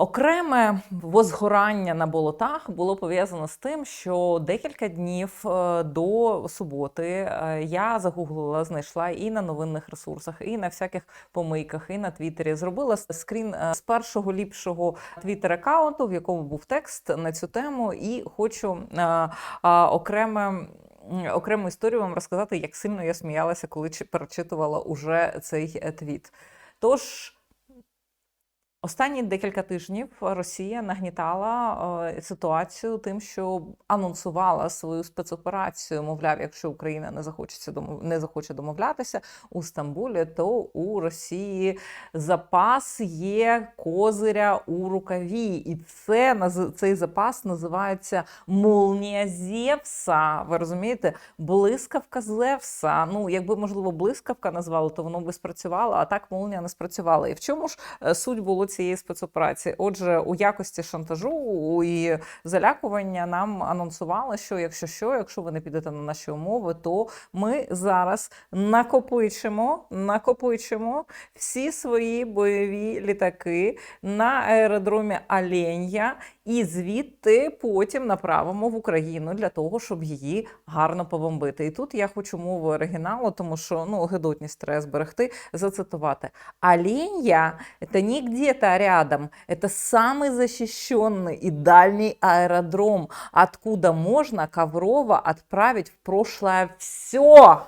Окреме возгорання на болотах було пов'язано з тим, що декілька днів е, до суботи е, я загуглила, знайшла і на новинних ресурсах, і на всяких помийках, і на Твіттері. Зробила скрін е, з першого ліпшого твіттер аккаунту, в якому був текст на цю тему, і хочу окреме. Окрему історію вам розказати, як сильно я сміялася, коли чи- перечитувала уже цей твіт. Тож Останні декілька тижнів Росія нагнітала е, ситуацію тим, що анонсувала свою спецоперацію. Мовляв, якщо Україна не захочеться не захоче домовлятися у Стамбулі, то у Росії запас є козиря у рукаві, і це цей запас називається молнія Зевса. Ви розумієте? Блискавка Зевса. Ну, якби можливо блискавка назвали, то воно би спрацювало, а так молнія не спрацювала. І в чому ж е, суть було цієї спецоперації? Отже, у якості шантажу і залякування нам анонсували, що якщо що, якщо ви не підете на наші умови, то ми зараз накопичимо, накопичимо всі свої бойові літаки на аеродромі Аленя і звідти потім направимо в Україну для того, щоб її гарно побомбити. І тут я хочу мову оригіналу, тому що ну гидотність треба зберегти, зацитувати. Оленя – это не где-то рядом, это самый защищенный и дальний аэродром, откуда можно Коврова отправить в прошлое все,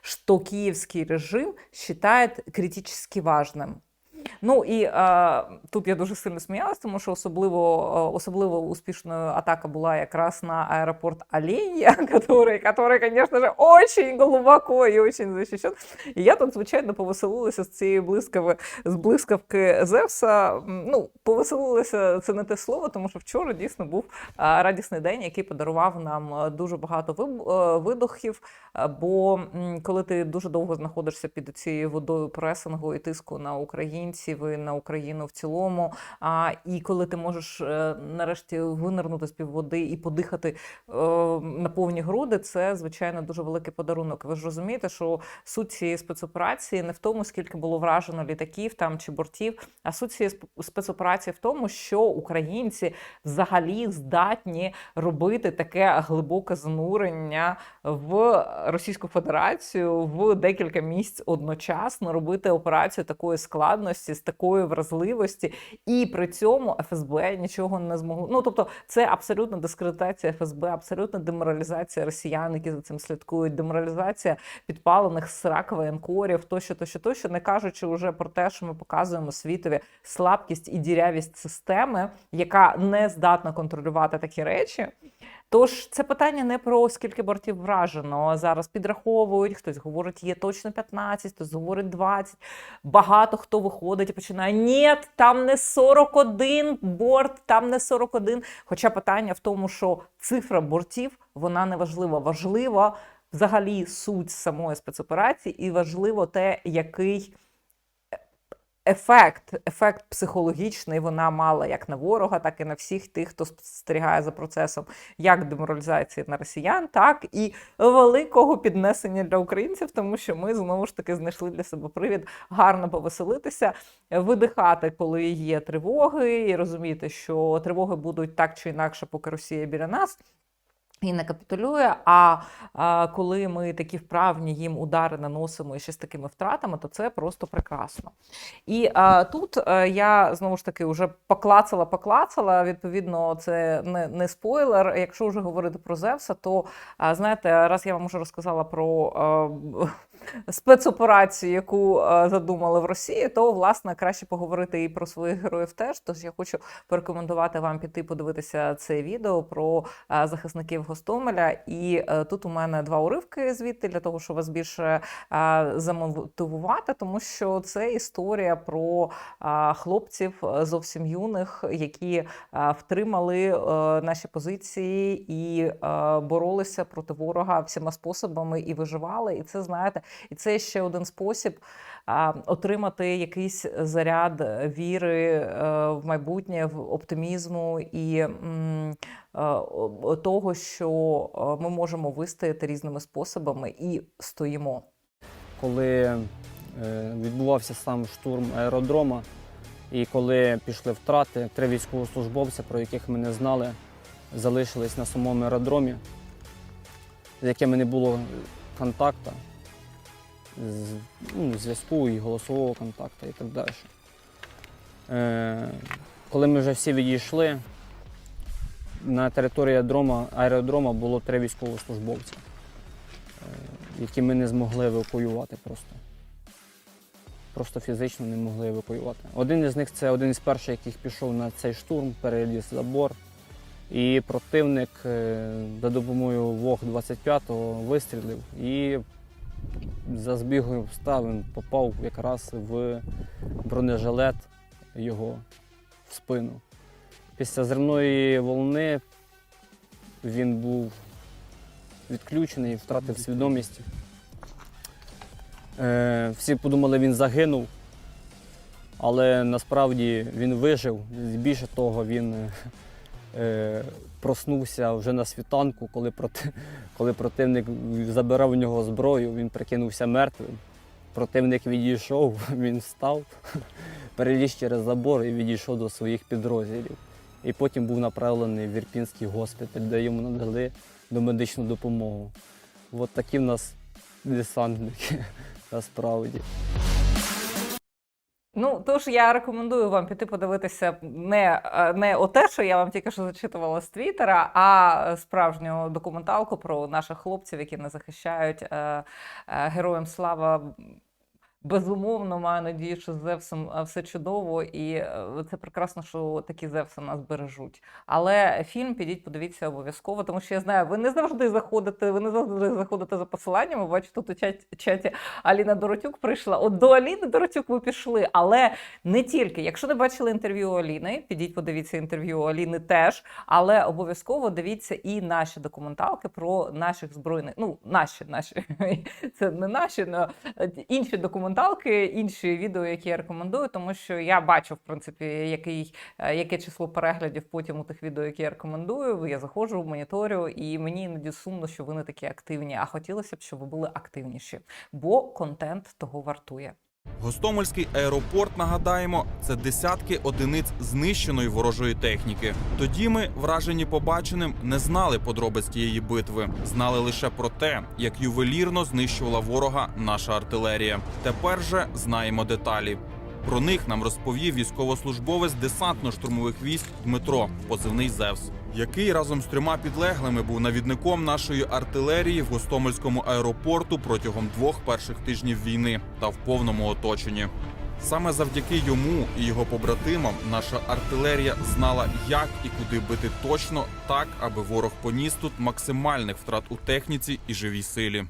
что киевский режим считает критически важным. Ну і е, тут я дуже сильно сміялась, тому що особливо, е, особливо успішною атака була якраз на аеропорт Оленя, который, который, конечно же, очень глубоко і очень защищен. І я тут, звичайно, повеселилася з цієї блискави, з блискавки Зевса. Ну, повеселилася це не те слово, тому що вчора дійсно був е, радісний день, який подарував нам е, дуже багато видохів. Бо коли ти дуже довго знаходишся під цією водою пресингу і тиску на українців і на Україну в цілому, а і коли ти можеш е, нарешті винирнути з пів води і подихати е, на повні груди, це звичайно дуже великий подарунок. Ви ж розумієте, що суть цієї спецоперації не в тому, скільки було вражено літаків там чи бортів, а суть цієї сп- спецоперації в тому, що українці взагалі здатні робити таке глибоке занурення в Російську Федерацію в декілька місць одночасно робити операцію такої складності, з такої вразливості, і при цьому ФСБ нічого не змогло. Ну тобто, це абсолютна дискредитація ФСБ, абсолютна деморалізація росіян, які за цим слідкують, деморалізація підпалених срак воєнкорів, тощо, тощо, тощо, не кажучи вже про те, що ми показуємо світові слабкість і дірявість системи, яка не здатна контролювати такі речі. Тож це питання не про скільки бортів вражено. Зараз підраховують, хтось говорить, є точно 15, хтось говорить 20. Багато хто виходить і починає: ні, там не 41 борт, там не 41. Хоча питання в тому, що цифра бортів вона не важлива. Важлива взагалі суть самої спецоперації, і важливо те, який ефект, ефект психологічний вона мала як на ворога, так і на всіх тих, хто спостерігає за процесом як деморалізації на росіян, так і великого піднесення для українців, тому що ми знову ж таки знайшли для себе привід гарно повеселитися, видихати, коли є тривоги, і розуміти, що тривоги будуть так чи інакше, поки Росія біля нас. І не капітулює. А, а коли ми такі вправні їм удари наносимо і ще з такими втратами, то це просто прекрасно. І а, тут е, я знову ж таки вже поклацала, поклацала. Відповідно, це не, не спойлер. Якщо вже говорити про Зевса, то а, знаєте, раз я вам вже розказала про. е, Спецоперацію, яку е, задумали в Росії, то власне краще поговорити і про своїх героїв теж. Тож я хочу порекомендувати вам піти подивитися це відео про е, захисників Гостомеля. І е, тут у мене два уривки звідти для того, щоб вас більше е, замотивувати, тому що це історія про хлопців е, зовсім юних, які втримали наші позиції і боролися проти ворога всіма способами і виживали. І це знаєте, і це ще один спосіб отримати якийсь заряд віри в майбутнє, в оптимізму і того, що е, ми можемо вистояти різними способами і стоїмо. коли е, відбувався сам штурм аеродрома, І коли пішли втрати, три військовослужбовця, про яких ми не знали, залишились на самому аеродромі, з якими не було контакту, ну, зв'язку і голосового контакту і так далі. Е, коли ми вже всі відійшли, на території аеродрома, аеродрома було три військовослужбовця, е, які ми не змогли евакуювати просто. Просто фізично не могли евакуювати. Один із них це один із перших, яких пішов на цей штурм, переліз забор. І противник е, за допомогою вог 25-го вистрілив і за збігом обставин попав якраз в бронежилет його в спину. Після зривної волни він був відключений, втратив свідомість. Е, всі подумали, він загинув, але насправді він вижив. Більше того, він е, е, проснувся вже на світанку, коли, проти, коли противник забирав у нього зброю, він прикинувся мертвим. Противник відійшов, він встав, переліз через забор і відійшов до своїх підрозділів. І потім був направлений в Ірпінський госпіталь, де йому надали домедичну допомогу. От такі в нас десантники насправді. Ну, тож я рекомендую вам піти подивитися не, е, не оте, що я вам тільки що зачитувала з Твіттера, а справжню документалку про наших хлопців, які не захищають е, е, героям слава. Безумовно, маю надію, що з Зевсом е, все чудово, і е, це прекрасно, що такі Зевси нас бережуть. Але фільм підіть, подивіться обов'язково, тому що я знаю, ви не завжди заходите, ви не завжди заходите за посиланнями. Бачу, тут у чаті, Аліна Доротюк прийшла. От до Аліни Доротюк ви пішли, але не тільки. Якщо не бачили інтерв'ю Аліни, підіть, подивіться інтерв'ю Аліни теж. Але обов'язково дивіться і наші документалки про наших збройних. Ну, наші, наші це не наші, но інші документалки, інші відео, які я рекомендую, тому що я бачу, в принципі, який, е, яке число переглядів потім у тих відео, які я рекомендую. Я заходжу, моніторю, і мені іноді сумно, що ви не такі активні. А хотілося б, щоб ви були активніші, бо контент того вартує. Гостомельський аеропорт, нагадаємо, це десятки одиниць знищеної ворожої техніки. Тоді ми, вражені побаченим, не знали подробиць тієї битви, знали лише про те, як ювелірно знищувала ворога наша артилерія. Тепер же знаємо деталі. Про них нам розповів військовослужбовець десантно-штурмових військ Дмитро, позивний Зевс, який разом з трьома підлеглими був навідником нашої артилерії в Гостомельському аеропорту протягом двох перших тижнів війни та в повному оточенні. Саме завдяки йому і його побратимам наша артилерія знала, як і куди бити точно, так аби ворог поніс тут максимальних втрат у техніці і живій силі.